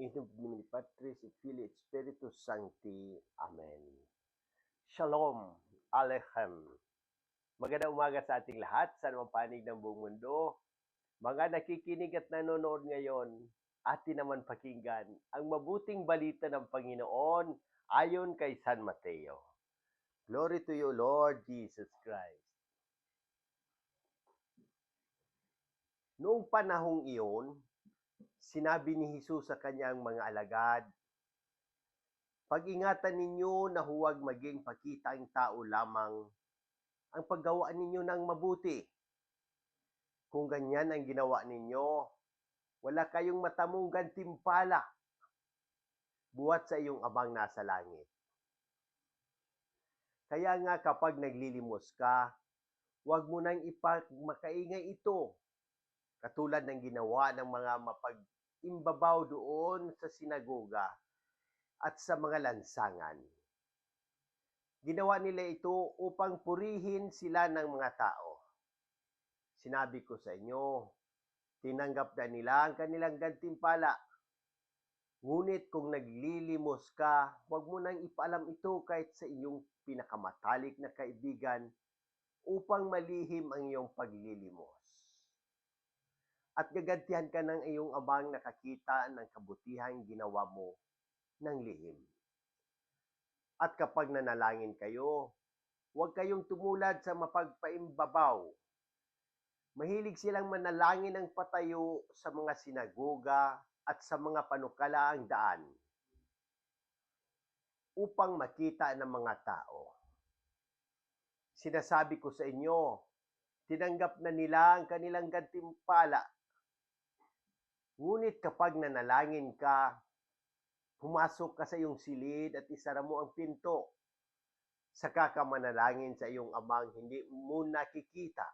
In nomine Patris et Filii et Spiritus Sancti. Amen. Shalom Alechem. Magandang umaga sa ating lahat sa anumang panig ng buong mundo. Mga nakikinig at nanonood ngayon, atin naman pakinggan ang mabuting balita ng Panginoon ayon kay San Mateo. Glory to you, Lord Jesus Christ. Noong panahong iyon, sinabi ni Jesus sa kanyang mga alagad, Pag-ingatan ninyo na huwag maging pakita ang tao lamang ang paggawa ninyo ng mabuti. Kung ganyan ang ginawa ninyo, wala kayong matamong gantimpala buhat sa iyong abang nasa langit. Kaya nga kapag naglilimos ka, huwag mo nang ipagmakaingay ito katulad ng ginawa ng mga mapag-imbabaw doon sa sinagoga at sa mga lansangan. Ginawa nila ito upang purihin sila ng mga tao. Sinabi ko sa inyo, tinanggap na nila ang kanilang gantimpala. Ngunit kung naglilimos ka, huwag mo nang ipaalam ito kahit sa iyong pinakamatalik na kaibigan upang malihim ang iyong paglilimos at gagantihan ka ng iyong abang nakakita ng kabutihang ginawa mo ng lihim. At kapag nanalangin kayo, huwag kayong tumulad sa mapagpaimbabaw. Mahilig silang manalangin ng patayo sa mga sinagoga at sa mga panukalaang daan upang makita ng mga tao. Sinasabi ko sa inyo, tinanggap na nila ang kanilang gantimpala Ngunit kapag nanalangin ka, pumasok ka sa iyong silid at isara mo ang pinto. Saka ka manalangin sa iyong amang hindi mo nakikita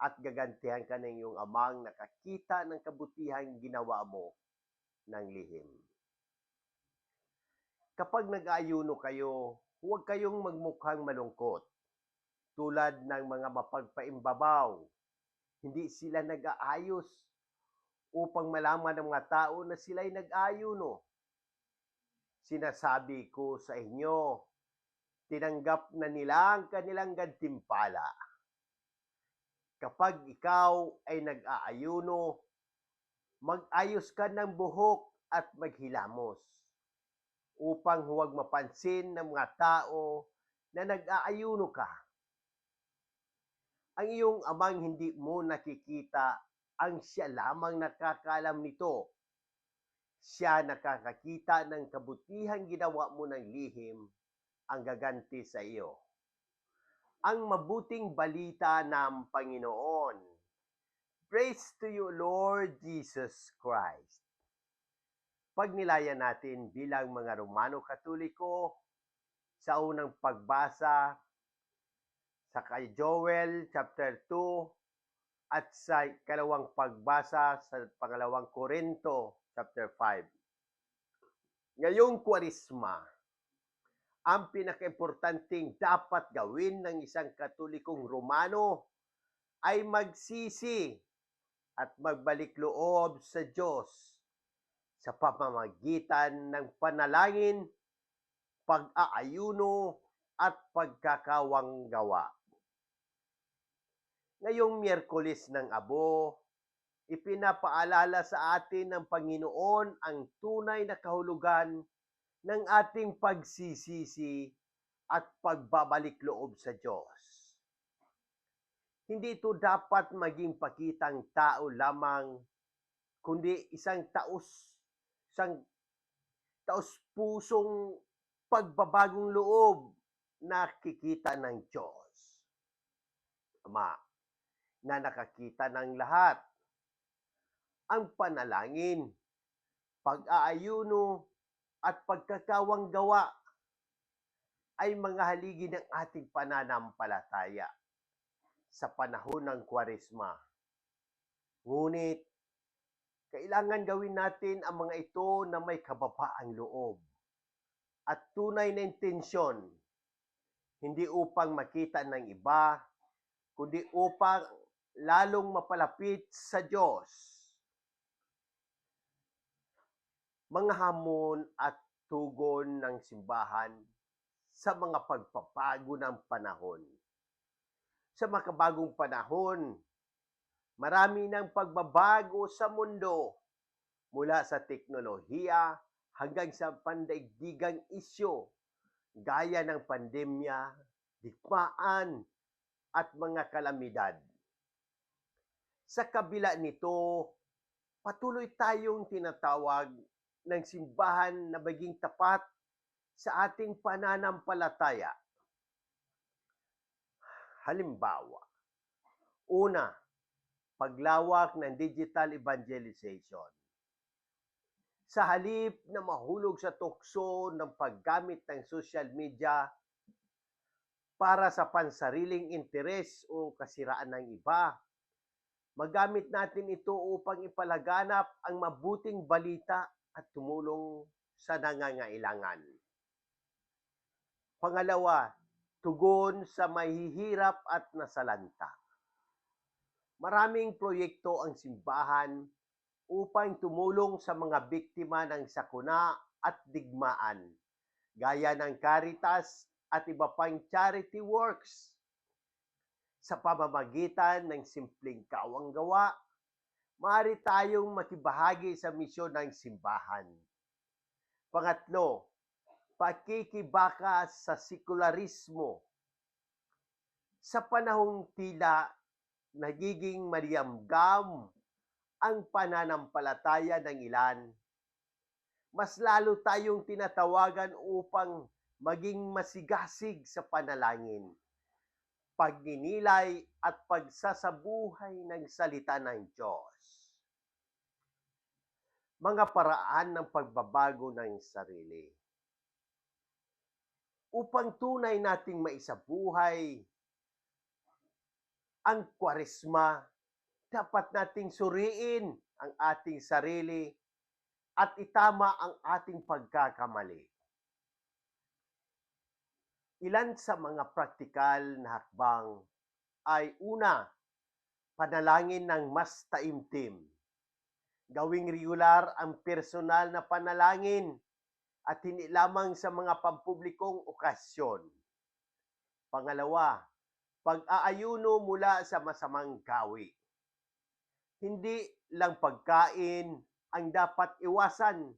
at gagantihan ka ng iyong amang nakakita ng kabutihang ginawa mo ng lihim. Kapag nag-ayuno kayo, huwag kayong magmukhang malungkot tulad ng mga mapagpaimbabaw. Hindi sila nag-aayos upang malaman ng mga tao na sila'y nag-ayuno. Sinasabi ko sa inyo, tinanggap na nila ang kanilang gantimpala. Kapag ikaw ay nag-aayuno, mag-ayos ka ng buhok at maghilamos upang huwag mapansin ng mga tao na nag-aayuno ka. Ang iyong amang hindi mo nakikita ang siya lamang nakakaalam nito. Siya nakakakita ng kabutihang ginawa mo ng lihim ang gaganti sa iyo. Ang mabuting balita ng Panginoon. Praise to you, Lord Jesus Christ. Pag nilaya natin bilang mga Romano Katoliko sa unang pagbasa sa kay Joel chapter 2 at sa kalawang pagbasa sa pangalawang Korinto chapter 5. Ngayong kwarisma, ang pinakaimportanting dapat gawin ng isang katolikong Romano ay magsisi at magbalik loob sa Diyos sa pamamagitan ng panalangin, pag-aayuno at pagkakawang gawa. Ngayong Miyerkules ng Abo, ipinapaalala sa atin ng Panginoon ang tunay na kahulugan ng ating pagsisisi at pagbabalik loob sa Diyos. Hindi ito dapat maging pakitang tao lamang, kundi isang taos, isang taos pusong pagbabagong loob na kikita ng Diyos. Ama, na nakakita ng lahat. Ang panalangin, pag-aayuno, at pagkakawang gawa ay mga haligi ng ating pananampalataya sa panahon ng kwaresma. Ngunit, kailangan gawin natin ang mga ito na may kababaang loob at tunay na intensyon, hindi upang makita ng iba, kundi upang lalong mapalapit sa Diyos. mga hamon at tugon ng simbahan sa mga pagpapago ng panahon. Sa makabagong panahon, marami ng pagbabago sa mundo mula sa teknolohiya hanggang sa pandaigdigang isyo gaya ng pandemya, digmaan at mga kalamidad. Sa kabila nito, patuloy tayong tinatawag ng simbahan na maging tapat sa ating pananampalataya. Halimbawa, una, paglawak ng digital evangelization. Sa halip na mahulog sa tukso ng paggamit ng social media para sa pansariling interes o kasiraan ng iba, magamit natin ito upang ipalaganap ang mabuting balita at tumulong sa nangangailangan. Pangalawa, tugon sa mahihirap at nasalanta. Maraming proyekto ang simbahan upang tumulong sa mga biktima ng sakuna at digmaan, gaya ng Caritas at iba pang charity works. Sa pamamagitan ng simpleng kawanggawa, maaari tayong makibahagi sa misyon ng simbahan. Pangatlo, pakikibaka sa sekularismo. Sa panahong tila nagiging mariamgam ang pananampalataya ng ilan, mas lalo tayong tinatawagan upang maging masigasig sa panalangin, pagninilay at pagsasabuhay ng salita ng Diyos. Mga paraan ng pagbabago ng sarili. Upang tunay nating maisabuhay ang kwaresma, dapat nating suriin ang ating sarili at itama ang ating pagkakamali. Ilan sa mga praktikal na hakbang ay una, panalangin ng mas taimtim. Gawing regular ang personal na panalangin at hindi lamang sa mga pampublikong okasyon. Pangalawa, pag-aayuno mula sa masamang gawi. Hindi lang pagkain ang dapat iwasan,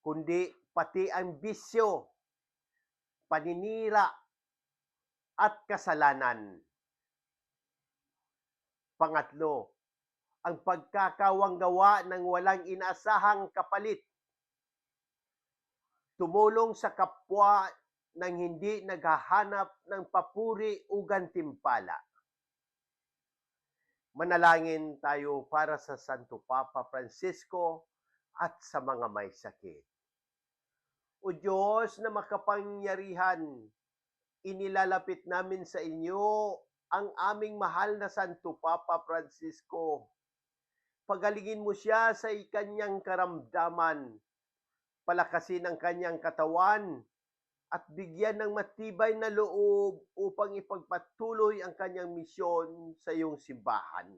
kundi pati ang bisyo, paninira, at kasalanan. Pangatlo, ang pagkakawanggawa ng walang inaasahang kapalit. Tumulong sa kapwa nang hindi naghahanap ng papuri o gantimpala. Manalangin tayo para sa Santo Papa Francisco at sa mga may sakit. O Diyos na makapangyarihan, inilalapit namin sa inyo ang aming mahal na Santo Papa Francisco. Pagalingin mo siya sa ikanyang karamdaman, palakasin ang kanyang katawan, at bigyan ng matibay na loob upang ipagpatuloy ang kanyang misyon sa iyong simbahan.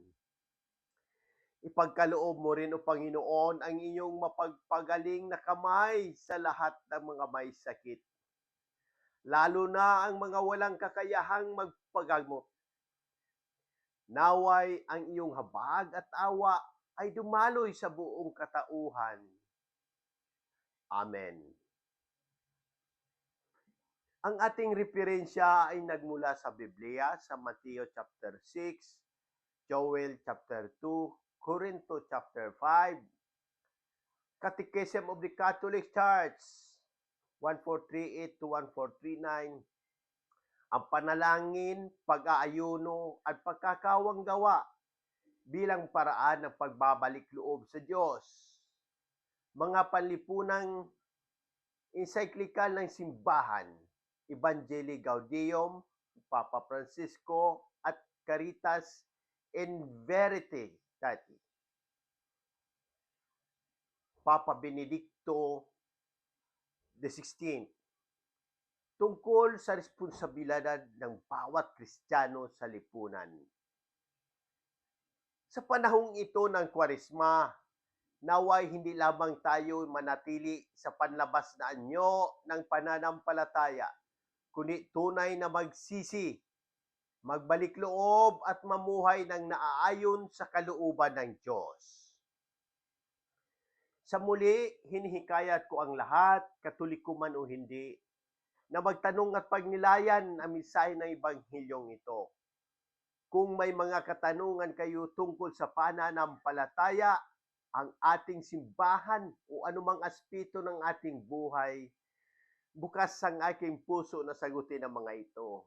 Ipagkaloob mo rin, O Panginoon, ang iyong mapagpagaling na kamay sa lahat ng mga may sakit. Lalo na ang mga walang kakayahang magpagamot. Naway ang iyong habag at awa ay dumaloy sa buong katauhan. Amen. Ang ating referensya ay nagmula sa Biblia sa Mateo chapter 6, Joel chapter 2, Corinto chapter 5, Catechism of the Catholic Church 1438 to 1439, ang panalangin, pag-aayuno at pagkakawanggawa bilang paraan ng pagbabalik loob sa Diyos. Mga panlipunang encyclical ng simbahan, Evangelii Gaudium, Papa Francisco, at Caritas in Verite Tati. Papa Benedicto XVI tungkol sa responsibilidad ng bawat Kristiyano sa lipunan. Sa panahong ito ng Kwaresma, naway hindi lamang tayo manatili sa panlabas na anyo ng pananampalataya, kundi tunay na magsisi, magbalik loob at mamuhay ng naaayon sa kalooban ng Diyos. Sa muli, hinihikayat ko ang lahat, katoliko man o hindi, na magtanong at pagnilayan ang mensahe ng Ebanghilyong ito. Kung may mga katanungan kayo tungkol sa pananampalataya, ang ating simbahan o anumang aspeto ng ating buhay, bukas ang aking puso na sagutin ang mga ito.